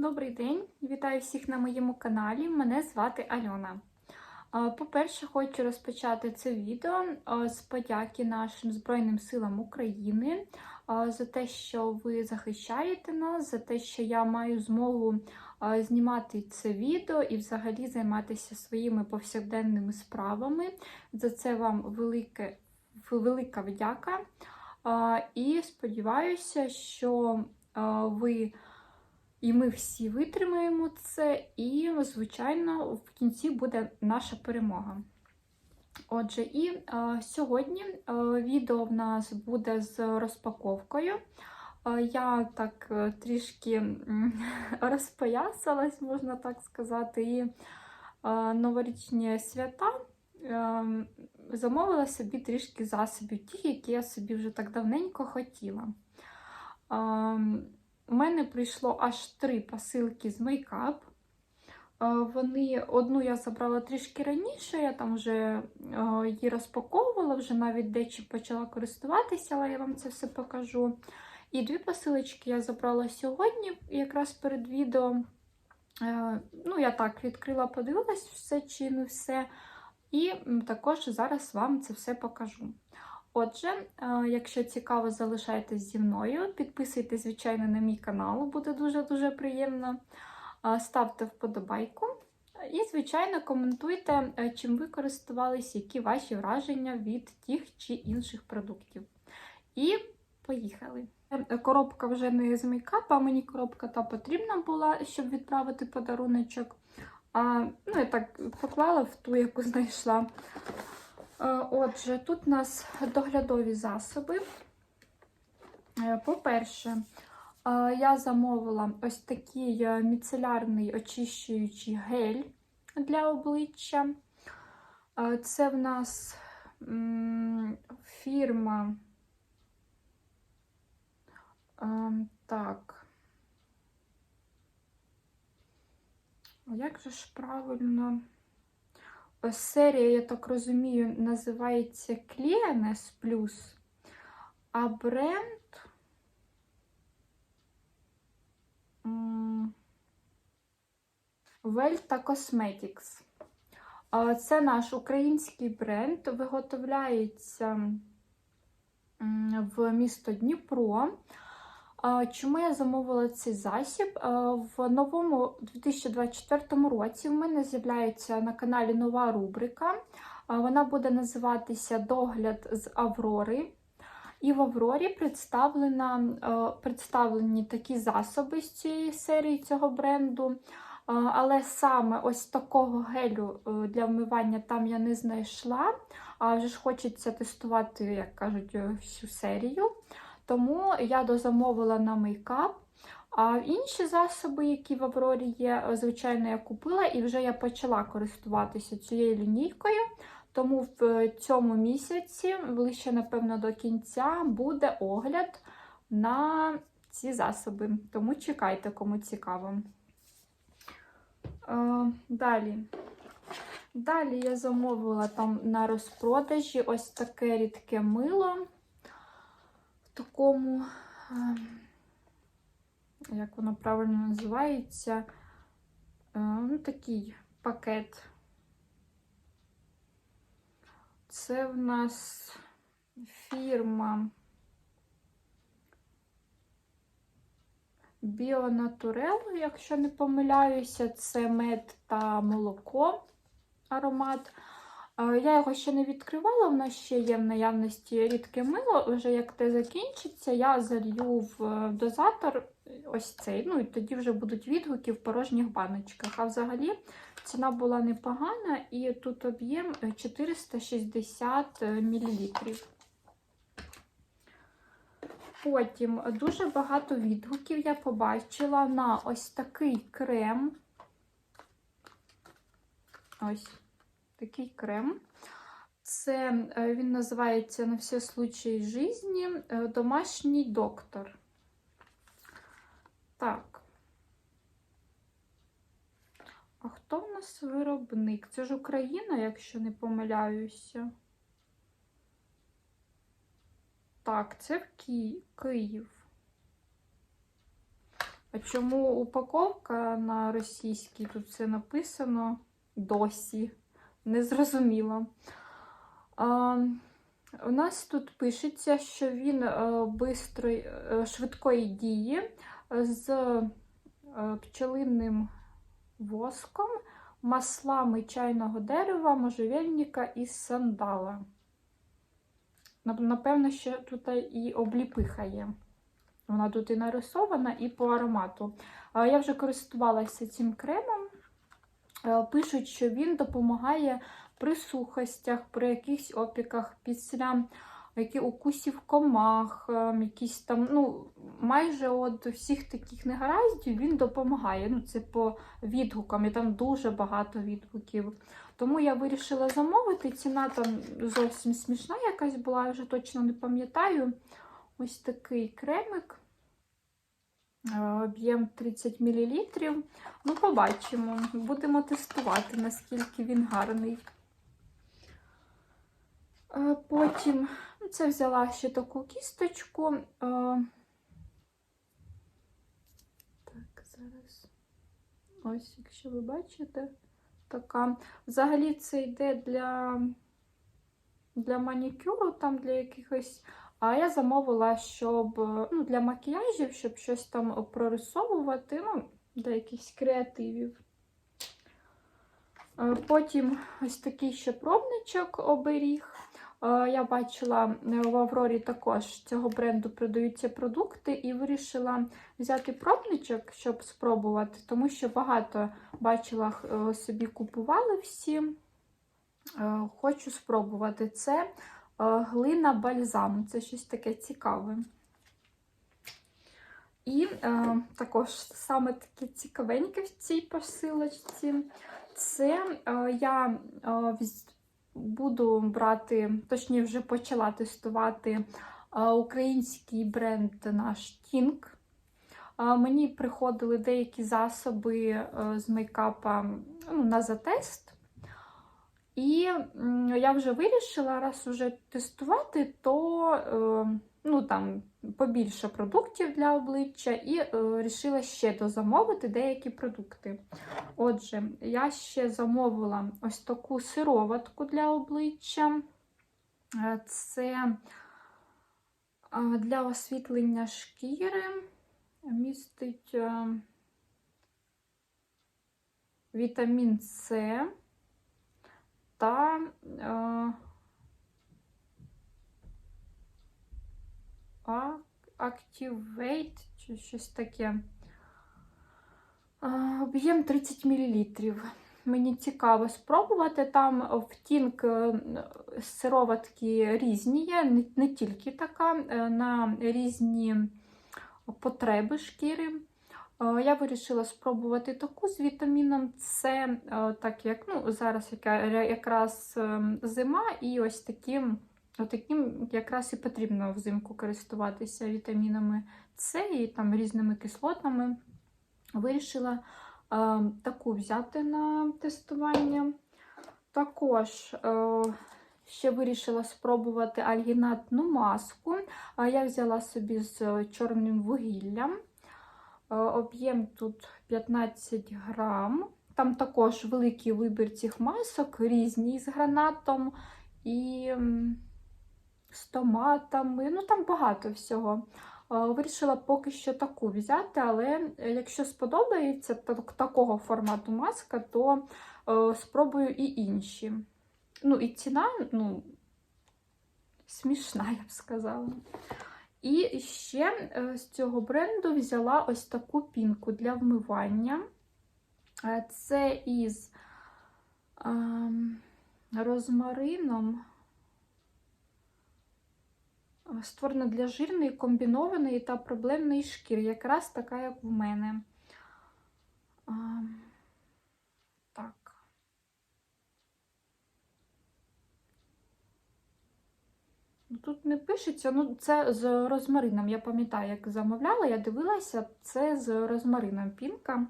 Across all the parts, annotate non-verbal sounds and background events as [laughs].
Добрий день! Вітаю всіх на моєму каналі. Мене звати Альона. По-перше, хочу розпочати це відео з подяки нашим Збройним силам України за те, що ви захищаєте нас, за те, що я маю змогу знімати це відео і взагалі займатися своїми повсякденними справами. За це вам велике, велика вдяка. І сподіваюся, що ви. І ми всі витримаємо це, і, звичайно, в кінці буде наша перемога. Отже, і е, сьогодні е, відео в нас буде з розпаковкою. Е, я так е, трішки [laughs] розпоясалась, можна так сказати, і е, новорічні свята е, замовила собі трішки засобів, ті, які я собі вже так давненько хотіла. Е, у мене прийшло аж три посилки з мейкап. Вони, Одну я забрала трішки раніше, я там вже її розпаковувала, вже навіть дечі почала користуватися, але я вам це все покажу. І дві посилочки я забрала сьогодні, якраз перед відео. Ну, Я так відкрила, подивилась все чи не все. І також зараз вам це все покажу. Отже, е, якщо цікаво, залишайтесь зі мною. Підписуйтесь, звичайно, на мій канал, буде дуже-дуже приємно. Е, ставте вподобайку. І, звичайно, коментуйте, е, чим ви користувалися, які ваші враження від тих чи інших продуктів. І поїхали. Коробка вже не з мейкапа, мені коробка та потрібна була, щоб відправити подаруночок. А, ну, Я так поклала в ту, яку знайшла. Е, отже, тут у нас доглядові засоби. Е, по-перше, е, я замовила ось такий міцелярний очищуючий гель для обличчя. Це в нас фірма. Так. Як же ж правильно? Серія, я так розумію, називається Clearness Plus, а бренд Velta Cosmetics. Це наш український бренд, виготовляється в місто Дніпро. Чому я замовила цей засіб? В новому 2024 році в мене з'являється на каналі нова рубрика. Вона буде називатися Догляд з Аврори. І в Аврорі представлена, представлені такі засоби з цієї серії цього бренду. Але саме ось такого гелю е, для вмивання там я не знайшла. А вже ж хочеться тестувати, як кажуть, всю серію. Тому я дозамовила на мейкап. А інші засоби, які в Аврорі є, звичайно, я купила і вже я почала користуватися цією лінійкою. Тому в цьому місяці, ближче, напевно, до кінця, буде огляд на ці засоби. Тому чекайте, кому цікаво. Далі. Далі я замовила там на розпродажі ось таке рідке мило такому, ем, як воно правильно називається, е, ну, такий пакет. Це в нас фірма Біонатурел, якщо не помиляюся, це мед та молоко аромат. Я його ще не відкривала, в нас ще є в наявності рідке мило. Вже як те закінчиться, я залью в е, дозатор ось цей. Ну і тоді вже будуть відгуки в порожніх баночках. А взагалі ціна була непогана, і тут об'єм 460 мл. Потім дуже багато відгуків я побачила на ось такий крем. Ось такий крем. Це е, він називається на всі случаї житті е, домашній доктор. Так. А хто в нас виробник? Це ж Україна, якщо не помиляюся. Так, це в Ки... Київ. А чому упаковка на російській тут все написано досі? Незрозуміло. А, у нас тут пишеться, що він е, бистрої, е, швидкої дії з е, пчелинним воском, маслами чайного дерева, можжевельника і сандала. Напевно, що тут і обліпиха є. Вона тут і нарисована, і по аромату. Я вже користувалася цим кремом. Е, Пишуть, що він допомагає при сухостях, при якихось опіках, після які укусів комах, е, якісь там, ну, майже от всіх таких негараздів він допомагає. Ну, це по відгукам, і там дуже багато відгуків. Тому я вирішила замовити. Ціна там зовсім смішна якась була, я вже точно не пам'ятаю. Ось такий кремик. Е, Об'єм 30 мл. Ну, побачимо. Будемо тестувати, наскільки він гарний. Е, Потім ну, це взяла ще таку кісточку. Е, Так, зараз. Ось, якщо ви бачите, така. Взагалі це йде для, для манікюру, там для якихось. А я замовила, щоб ну, для макіяжів, щоб щось там прорисовувати, ну, для якихось креативів. Е, Потім ось такий ще пробничок оберіг. Е, Я бачила е, в Аврорі також цього бренду продаються продукти, і вирішила взяти пробничок, щоб спробувати, тому що багато бачила, собі купували всі. Хочу спробувати. Це глина бальзам. Це щось таке цікаве. І е, також саме таке цікавеньке в цій посилочці. Це е, я е, буду брати, точніше, вже почала тестувати е, український бренд наш Тінк. Е, Мені приходили деякі засоби е, з мейкапа ну, на затест. І я вже вирішила, раз уже тестувати, то е, ну, там, побільше продуктів для обличчя, і е, вирішила ще дозамовити деякі продукти. Отже, я ще замовила ось таку сироватку для обличчя. Е, Це е, для освітлення шкіри. Містить е, вітамін С та е, а- Activate чи щось таке. Е, Об'єм 30 мл. Мені цікаво спробувати. Там втінк е, сироватки різні є, не, тільки така, на різні потреби шкіри. Е, Я вирішила спробувати таку з вітаміном С, е, так як ну, зараз якраз е, зима, і ось таким, таким якраз і потрібно взимку користуватися вітамінами С і там різними кислотами. Вирішила е, таку взяти на тестування. Також е, ще вирішила спробувати альгінатну маску. Я взяла собі з чорним вугіллям. Е, Об'єм тут 15 грам. Там також великий вибір цих масок, різні з гранатом і з томатами. Ну, там багато всього. Е, Вирішила поки що таку взяти, але е, якщо сподобається так- такого формату маска, то е, спробую і інші. Ну, і ціна, ну, смішна, я б сказала. І ще е, з цього бренду взяла ось таку пінку для вмивання. Е, Це із ем, розмарином. Е, Створена для жирної, комбінованої та проблемної шкіри, якраз така, як в мене. Ем, Так. Ну, Тут не пишеться, ну це з розмарином. Я пам'ятаю, як замовляла, я дивилася, це з розмарином пінка.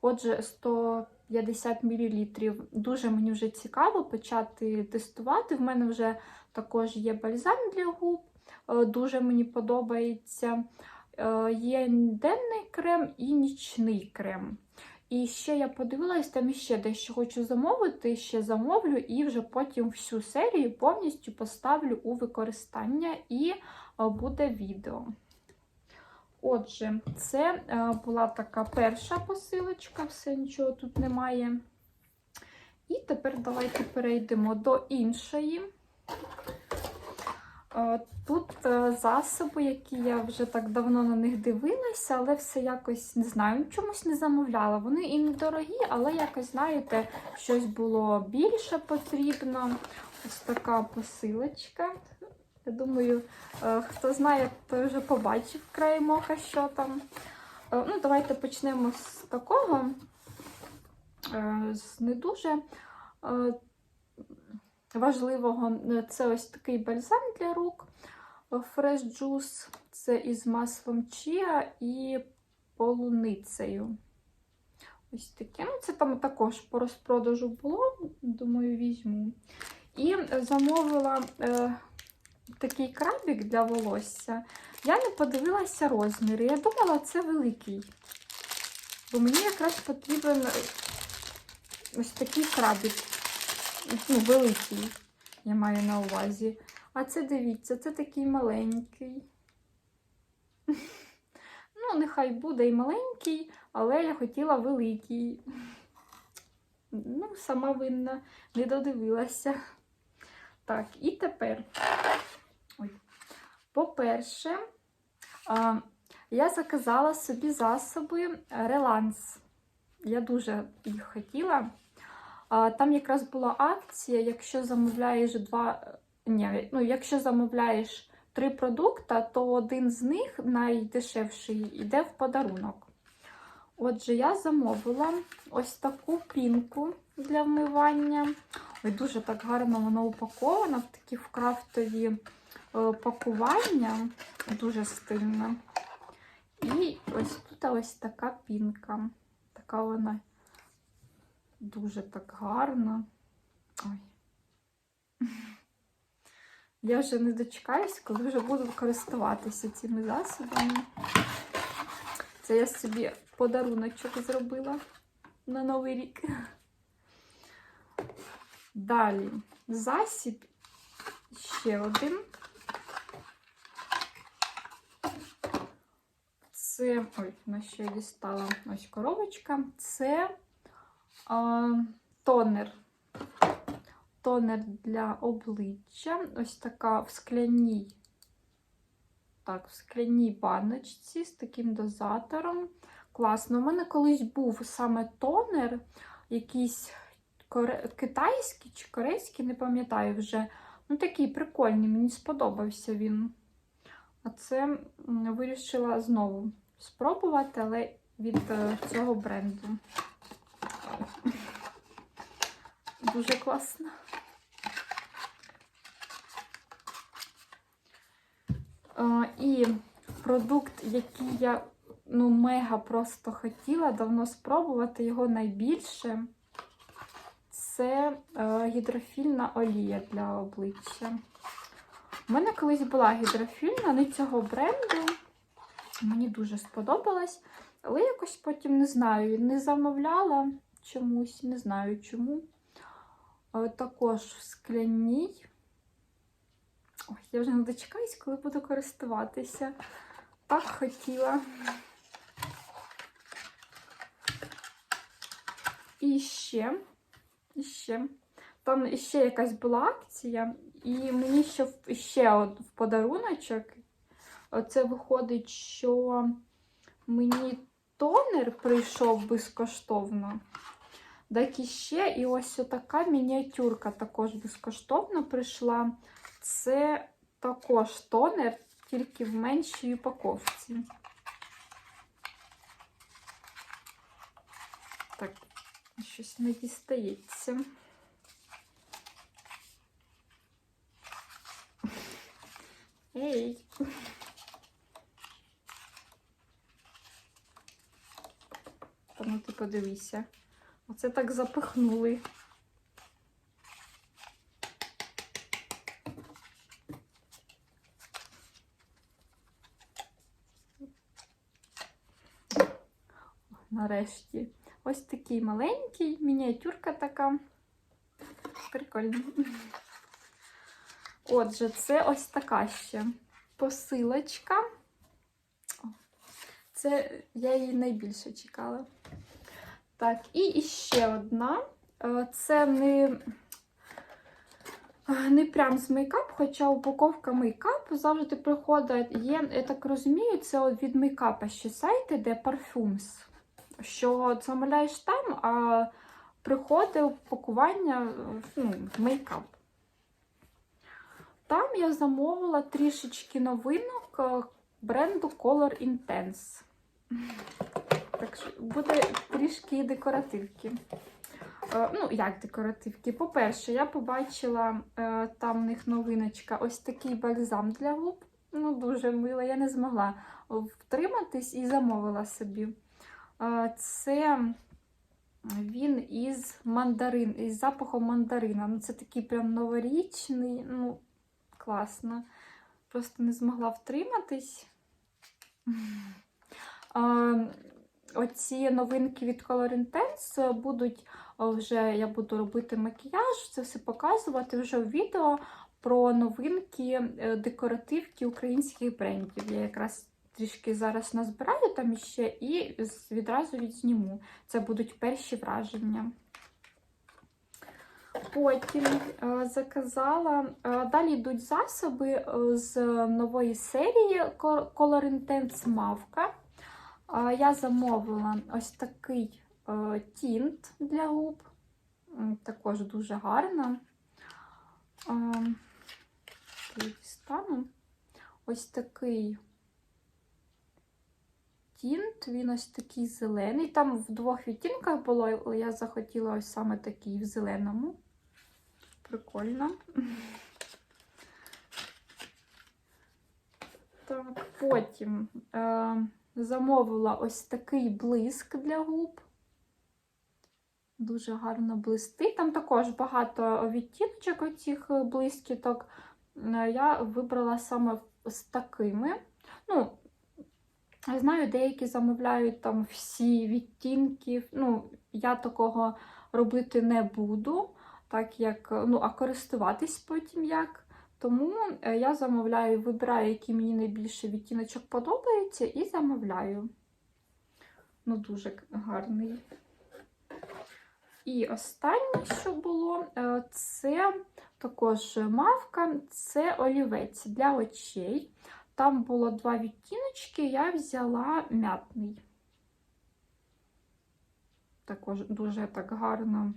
Отже, 150 мл. Дуже мені вже цікаво почати тестувати. В мене вже також є бальзам для губ, е, дуже мені подобається. Е, Є денний крем і нічний крем. І ще я подивилась, там ще дещо хочу замовити, ще замовлю, і вже потім всю серію повністю поставлю у використання і е, буде відео. Отже, це е, була така перша посилочка, все нічого тут немає. І тепер давайте перейдемо до іншої. Е, Тут е, засоби, які я вже так давно на них дивилася, але все якось не знаю, чомусь не замовляла. Вони і недорогі, але якось, знаєте, щось було більше потрібно. Ось така посилочка. Я думаю, е, хто знає, той вже побачив край мока, що там. Ну, Давайте почнемо з такого, з не дуже важливого. Це ось такий бальзам для рук. Fresh Juice. Це із маслом чіа і полуницею. Ось таке. Ну, це там також по розпродажу було, думаю, візьму. І замовила е, такий крабик для волосся. Я не подивилася розміри. Я думала, це великий. Бо мені якраз потрібен ось такий крабик. Ну, великий, я маю на увазі. А це дивіться, це такий маленький. [laughs] Ну, нехай буде і маленький, але я хотіла великий. Ну, сама винна, не додивилася. Так, і тепер. По-перше, я заказала собі засоби реланс. Я дуже їх хотіла. Там якраз була акція, якщо замовляєш два. Ні, ну, якщо замовляєш три продукти, то один з них найдешевший йде в подарунок. Отже, я замовила ось таку пінку для вмивання. Ой, дуже так гарно воно упаковано в такі в крафтові е, пакування. Дуже стильно. І ось тут ось така пінка. Така вона дуже так гарна. Ой. [laughs] Я вже не дочекаюсь, коли вже буду користуватися цими засобами. Це я собі подаруночок зробила на Новий рік. Далі засіб ще один. Це, ой, на що я дістала ось коробочка. Це тонер. Тонер для обличчя. Ось така в скляній, так, в скляній баночці з таким дозатором. Класно. У мене колись був саме тонер, якийсь коре... китайський чи корейський, не пам'ятаю вже. Ну, такий прикольний, мені сподобався він. А це вирішила знову спробувати, але від е, цього бренду. Дуже класно. І продукт, який я ну, мега просто хотіла давно спробувати, його найбільше це е, гідрофільна олія для обличчя. У мене колись була гідрофільна, не цього бренду. Мені дуже сподобалась, але якось потім не знаю, не замовляла чомусь, не знаю чому. Також в скляній. Ой, я вже не дочекаюсь, коли буду користуватися. Так хотіла. І ще, і ще. Там ще якась була акція, і мені ще, ще в подаруночок. Оце виходить, що мені тонер прийшов безкоштовно. Так і ще, і ось така мініатюрка також безкоштовно прийшла. Це також тонер, тільки в меншій упаковці. Так, щось не дістається. Ей! Ну ти подивися. Оце так запихнули. Нарешті. Ось такий маленький, мініатюрка така. Прикольно. Отже, це ось така ще посилочка. Це я її найбільше чекала. Так, і ще одна. Е, Це не, е, не прям з мейкап, хоча упаковка мейкап завжди приходить. Є, я так розумію, це від мейкапа ще сайти, де парфюмс. Що замовляєш там, а приходить упакування ну, мейкап. Там я замовила трішечки новинок е, бренду Color Intense. Так що буде трішки декоративки. Е, Ну, як декоративки? По-перше, я побачила е, там в них новиночка ось такий бальзам для губ. Ну, дуже мило, я не змогла втриматись і замовила собі. Е, Це він із мандарин, із запахом мандарина. Ну, це такий прям новорічний, ну, класно. Просто не змогла втриматись. Оці новинки від Color Intense будуть вже, я буду робити макіяж, це все показувати вже в відео про новинки е, декоративки українських брендів. Я якраз трішки зараз назбираю там іще і відразу відзніму. Це будуть перші враження. Потім е, заказала. е, Далі йдуть засоби з нової серії Col- Color Intense Мавка. Я замовила ось такий е, тінт для губ. Також дуже гарно. Дістану. Ось такий тінт, він ось такий зелений. Там в двох відтінках було, але я захотіла ось саме такий в зеленому. Прикольно. Так, потім е, замовила ось такий блиск для губ. Дуже гарно блистить. Там також багато відтіночок оцих блискіток. Я вибрала саме з такими. Ну, знаю, деякі замовляють там всі відтінки. Ну, я такого робити не буду, так як, ну, а користуватись потім як. Тому е, я замовляю, вибираю, який мені найбільше відтіночок подобається, і замовляю. Ну, дуже гарний. І останнє, що було, е, це також мавка, це олівець для очей. Там було два відтіночки, я взяла мятний. Також дуже так гарно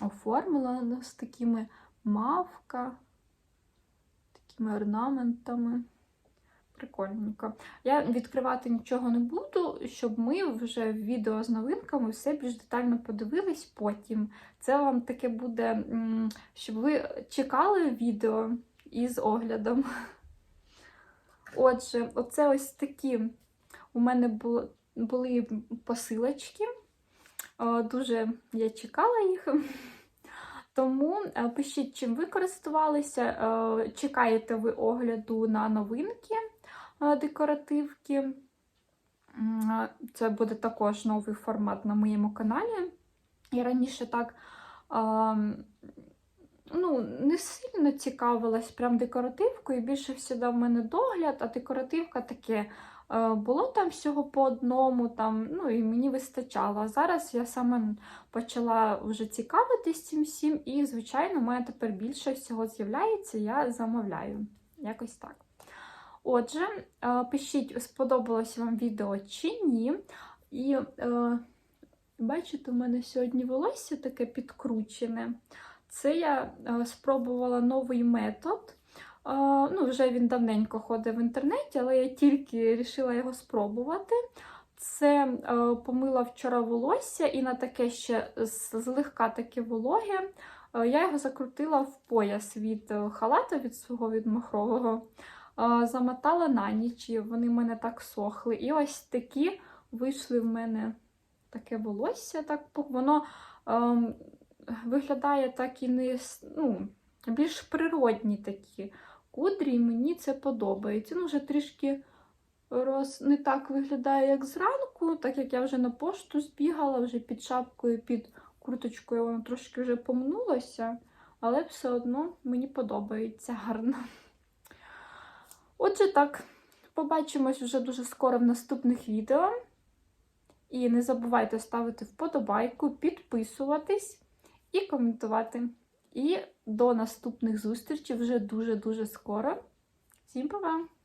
оформила з такими мавка, такими орнаментами. Прикольненько. Я відкривати нічого не буду, щоб ми вже в відео з новинками все більш детально подивились потім. Це вам таке буде, щоб ви чекали відео із оглядом. Отже, оце ось такі у мене були, посилочки. Дуже я чекала їх. Тому е, пишіть, чим ви користувалися. Е, Чекаєте ви огляду на новинки е, декоративки. Це буде також новий формат на моєму каналі. Я раніше так ну, не сильно цікавилась прям декоративкою. Більше всегда в мене догляд, а декоративка таке. Е, Було там всього по одному, там, ну і мені вистачало. А зараз я саме почала вже цікавитись цим всім, і, звичайно, у мене тепер більше всього з'являється, я замовляю. Якось так. Отже, е, пишіть, сподобалось вам відео чи ні. І е, бачите, у мене сьогодні волосся таке підкручене. Це я е, спробувала новий метод. Ну, вже він давненько ходить в інтернеті, але я тільки вирішила його спробувати. Це е, помила вчора волосся і на таке ще злегка таке вологе. е, Я його закрутила в пояс від е, халата від свого від махрового, замотала на ніч, і вони в мене так сохли. І ось такі вийшли в мене таке волосся. Так, воно ем, виглядає так і не ну, більш природні такі кудрі, і мені це подобається. Ну, вже трішки роз... не так виглядає, як зранку, так як я вже на пошту збігала, вже під шапкою, під курточкою воно трошки вже помнулося, але все одно мені подобається гарно. Отже, так, побачимось вже дуже скоро в наступних відео. І не забувайте ставити вподобайку, підписуватись і коментувати. І до наступних зустрічей вже дуже-дуже скоро. Всім па-па!